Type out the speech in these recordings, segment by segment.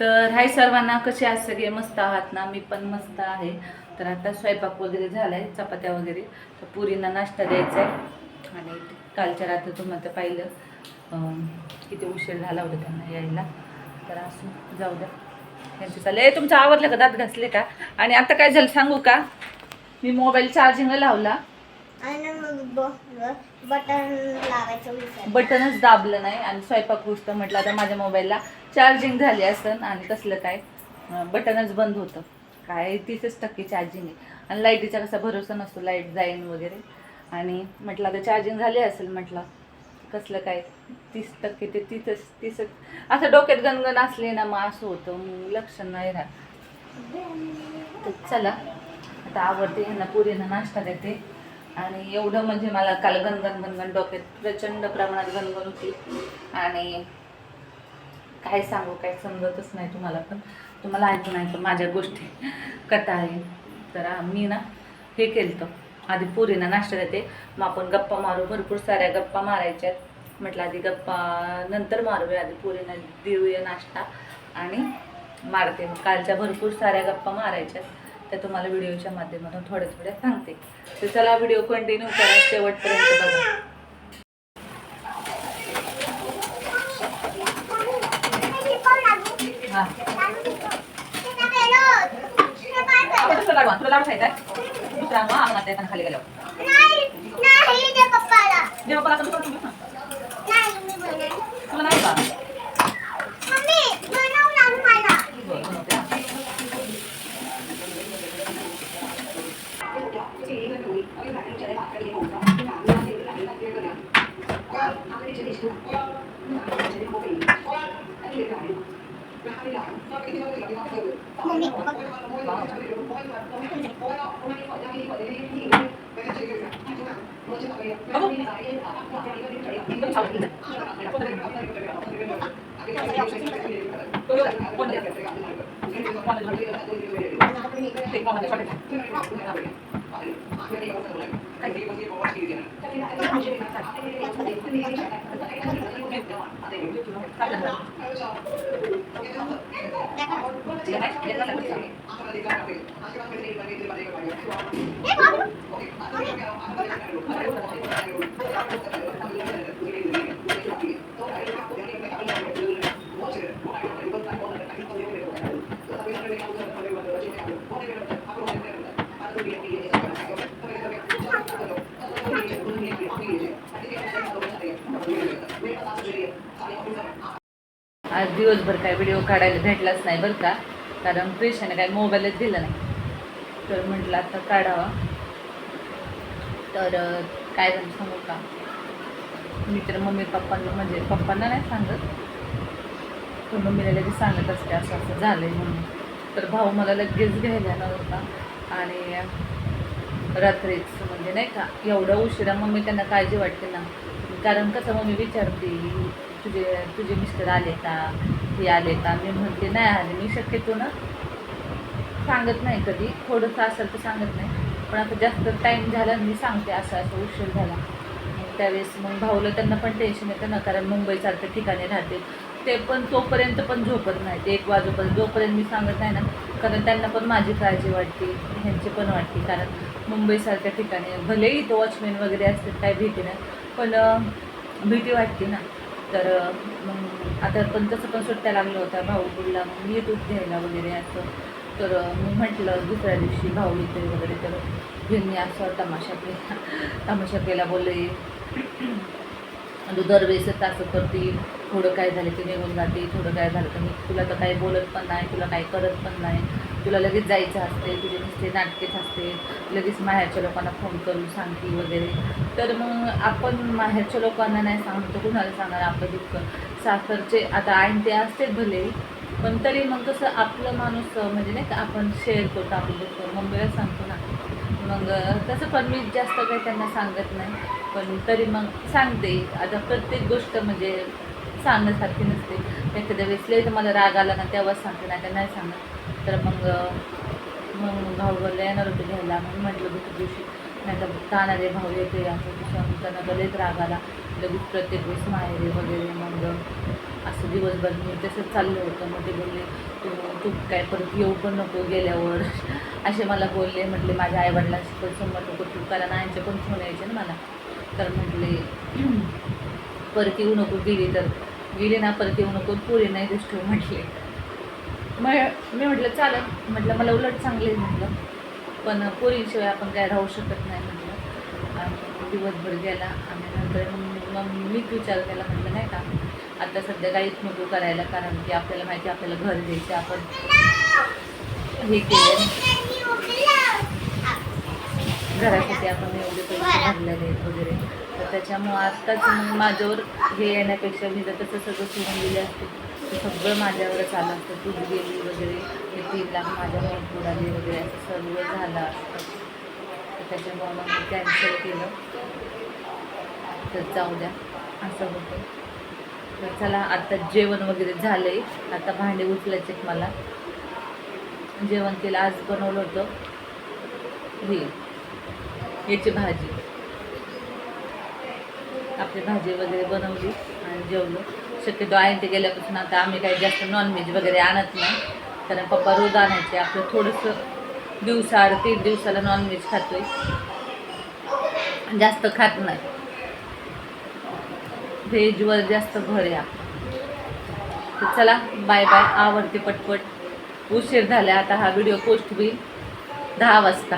तर हाय सर्वांना कसे आज सगळे? मस्त आहात ना? मी पण मस्त आहे. तर आता स्वयंपाक वगैरे झाला आहे चपात्या वगैरे. तर पुरींना नाश्ता द्यायचा आहे. आणि कालच्या रात्री तुम्हाला तर पाहिलं. किती उशीर झाला होता त्यांना यायला. तर असं जाऊ द्या. त्यांचं चालेल तुमचं आवरलं का? दात घासले का? आणि आता काय झालं सांगू का? मी मोबाईल चार्जिंगला लावला. बटन लावायचं बटनच दाबलं नाही आणि स्वयंपाक गोष्ट म्हटलं आता माझ्या मोबाईलला चार्जिंग झाली असं आणि कसलं काय. बटनच बंद होतं. काय तीसच टक्के चार्जिंग आहे. आणि लाईटीचा कसा भरोसा नसतो लाइट जाईन वगैरे. आणि म्हटलं आता चार्जिंग झाली असेल म्हटलं कसलं काय? तीस टक्के ते तीसच तीसच. असं डोक्यात गणगण असले ना मग असं होतं. मग लक्ष नाही राहत. तर चला. आता आवडते ह्यांना पुरीनं नाश्ता देते. आणि एवढं म्हणजे मला काल गणगण गणगण डोक्यात प्रचंड प्रमाणात गणगण होती. आणि काय सांगू काय समजतच नाही तुम्हाला पण. तुम्हाला ऐकून ऐकून माझ्या गोष्टी. कथा आहे. तर मी ना हे केलं आधी पुरीनं नाश्ता देते. मग आपण गप्पा मारू. भरपूर साऱ्या गप्पा मारायच्यात म्हटलं आधी गप्पा नंतर मारूया. आधी पुरीनं देऊया नाश्ता. आणि मारते. मग कालच्या भरपूर साऱ्या गप्पा मारायच्यात त्या तुम्हाला व्हिडिओच्या माध्यमातून थोड्या थोड्या सांगते. तर चला व्हिडिओ कंटिन्यू करा. शेवटपर्यंत बघा. हां. आपण तुला खायचा दुसरा मग आम्हाला त्या खाली ते पप्पाला. आता. तुला नाही का मम्मी बनव ना मला बरं, बनवते हा. मम्मी बघू. एकदम छान. दिवसभर काय व्हिडिओ काढायला भेटलाच नाही बरं का. कारण प्रेशाने काय मोबाईलच दिला नाही. तर म्हटलं आता काढावा. तर काय झालं सांगू का? मी तर मम्मी पप्पांना म्हणजे पप्पांना नाही सांगत. तर मम्मीला लगेच सांगत असते असं असं झालं आहे म्हणून. तर भाऊ मला लगेच घ्यायला येणार होता. आणि रात्रीच म्हणजे नाही का एवढं उशिरा मम्मी त्यांना काळजी वाटते ना. कारण कसं मम्मी विचारते तुझे तुझे मिस्टर आले का हे आले का मी म्हणते नाही आले. मी शक्यतो ना सांगत नाही कधी. थोडंसं असेल तर सांगत नाही. पण आता जास्त टाईम झाला आणि मी सांगते असं असं उशीर झाला. मग त्यावेळेस मग भाऊला त्यांना पण टेन्शन येतं ना कारण मुंबईसारख्या ठिकाणी राहते. ते पण तोपर्यंत पण झोपत नाही. ते एक वाजोपर्यंत जोपर्यंत मी सांगत नाही ना कारण त्यांना पण माझी काळजी वाटते ह्यांची पण वाटते. कारण मुंबईसारख्या ठिकाणी भलेही तो वॉचमॅन वगैरे असतात काय भीती नाही. पण भीती वाटते ना. तर मग आता पण तसं पण सुट्ट्या लागलं होत्या भाऊ बोलला मग मी घ्यायला वगैरे असं. तर मी म्हटलं दुसऱ्या दिवशी भाऊ येते वगैरे तर ह्यांनी असं तमाशा केला. तमाशा केला बोलले तू दरवेळेस असं करते थोडं काय झालं की निघून जाते थोडं काय झालं तर मी तुला तर काही बोलत पण नाही तुला काही करत पण नाही. तुला लगेच जायचं असते तुझे नुसते नाटकेच असते लगेच माहेरच्या लोकांना फोन करून सांगते वगैरे. तर मग आपण माहेरच्या लोकांना नाही सांगतो कुणाला सांगणार आपलं दुःख? सासरचे आता आईन ते असतेच भले पण तरी मग कसं आपलं माणूस म्हणजे नाही का आपण शेअर करतो आपलं दुःख. मम्मीला सांगतो ना. मग तसं पण मी जास्त काही त्यांना सांगत नाही. पण तरी मग सांगते. आता प्रत्येक गोष्ट म्हणजे सांगण्यासारखी नसते. एखाद्या वेळेस तर मला राग आला ना तेव्हाच सांगते नाही तर नाही सांगत. तर मग मग भाऊ बोलला येणार होते घ्यायला. मग म्हटलं दुसऱ्या दिवशी नाही तर तानारे भाऊ येते असं तसं त्यांना बरेच राग आला. लगेच प्रत्येक वेळेस माहेरी वगैरे मग असं दिवसभर मी तसंच चाललं होतं. मग ते बोलले तू तू काय परत येऊ पण नको गेल्यावर. असे मला बोलले. म्हटले माझ्या आईवडिलांशी पण संमत नको तू कारण आईचे पण फोन यायचे ना मला. तर म्हटले परत येऊ नको गेली तर. गेली ना परत येऊ नको पुरी नाही दिसतो म्हटले. मग मी म्हटलं चालेल. म्हटलं मला उलट चांगले आहे म्हटलं. पण पोरीशिवाय आपण काय राहू शकत नाही म्हटलं. आणि दिवसभर गेला. आणि नंतर मग मग मीच विचार केला म्हटलं नाही का आता सध्या काहीच नको करायला कारण की आपल्याला माहिती आहे आपल्याला घर द्यायचं आपण हे केलं घरासाठी आपण एवढे पैसे भरलेले आहेत वगैरे. तर त्याच्यामुळं आत्ताच माझ्यावर हे येण्यापेक्षा मी जर तसं सगळं सोडून दिले असते. असं सगळं माझ्यावरच आलं असतं. तूच गेली वगैरे हे तीन लाख माझ्यावर बुडाले वगैरे असं सर्व झालं असतं. तर त्याच्यामुळं मग मी कॅन्सल केलं. तर जाऊ द्या असं होतं. तर चला आता जेवण वगैरे झालं आहे आता भांडे उचलायचे आहेत मला. जेवण केलं आज बनवलं होतं. हे याची भाजी. आपली भाजी वगैरे बनवली आणि जेवलो. शक्यतो आहे ते गेल्यापासून आता आम्ही काही जास्त नॉनव्हेज वगैरे आणत नाही. कारण पप्पा रोज आणायचे. आपलं थोडंसं दिवसाआड तीन दिवसाला नॉनव्हेज खातोय. जास्त खात नाही. व्हेजवर जास्त भर आहे तर चला बाय बाय आवडते पटपट. उशीर झाला. आता हा व्हिडिओ पोस्ट होईल. दहा वाजता.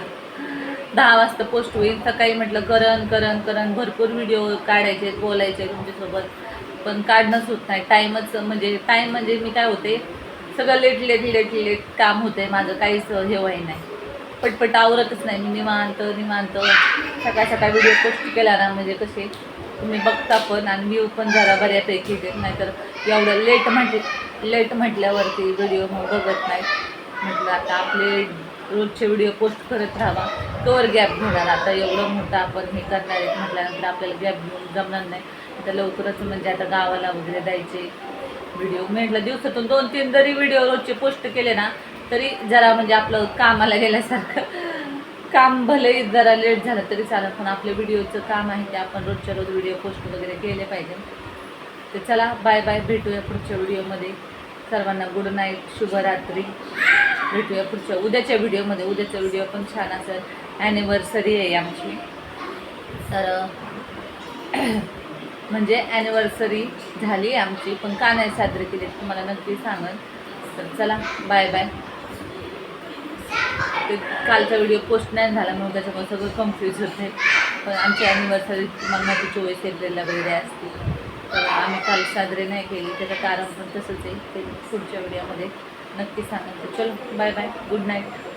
दहा वाजता पोस्ट होईल. सकाळी म्हटलं करण करण करण. भरपूर व्हिडिओ काढायचे बोलायचे तुमच्यासोबत. पण काढणंच होत नाही. टाईमच म्हणजे टाईम म्हणजे मी काय होते सगळं लेट लेट लेट लेट काम होते. माझं काहीच हे व्हाय नाही. पटपट आवरतच नाही. मी निवांत निवांत सकाळ सकाळ व्हिडिओ पोस्ट केला ना म्हणजे कसे तुम्ही बघता पण आणि व्ह्यू पण जरा बऱ्यापैकी येते. नाहीतर एवढं लेट म्हटले लेट म्हटल्यावरती व्हिडिओ मग बघत नाही. म्हटलं आता आपले रोजचे व्हिडिओ पोस्ट करत राहावा. तोवर गॅप घेणार. आता एवढं मोठं आपण हे करणार आहेत म्हटल्यानंतर आपल्याला गॅप घेऊन जमणार नाही. आता लवकरच म्हणजे आता गावाला वगैरे जायचे व्हिडिओ म्हटलं दिवसातून दोन तीन जरी व्हिडिओ रोजचे पोस्ट केले ना तरी जरा म्हणजे आपलं कामाला गेल्यासारखं. काम भले जरा लेट झालं तरी चालेल पण आपल्या व्हिडिओचं काम आहे ते आपण रोजच्या रोज व्हिडिओ पोस्ट वगैरे केले पाहिजे. तर चला बाय बाय भेटूया पुढच्या व्हिडिओमध्ये सर्वांना गुड नाईट शुभरात्री. भेटूया पुढच्या उद्याच्या व्हिडिओमध्ये उद्याचा व्हिडिओ पण छान असेल. ॲनिव्हर्सरी आहे आमची. तर म्हणजे ॲनिव्हर्सरी झाली आमची पण का नाही साजरी केली तुम्हाला नक्की सांगेन. तर चला बाय बाय ते कालचा व्हिडिओ पोस्ट नाही झाला म्हणून त्याच्यामुळे सगळं कन्फ्यूज होते. पण आमची ॲनिव्हर्सरी तुम्हाला माहिती चोवीस एप्रिलला वगैरे असते. तर आम्ही काल साजरे नाही केली त्याचं कारण पण तसंच आहे. ते पुढच्या व्हिडिओमध्ये नक्की सांगा तर चलो बाय बाय गुड नाईट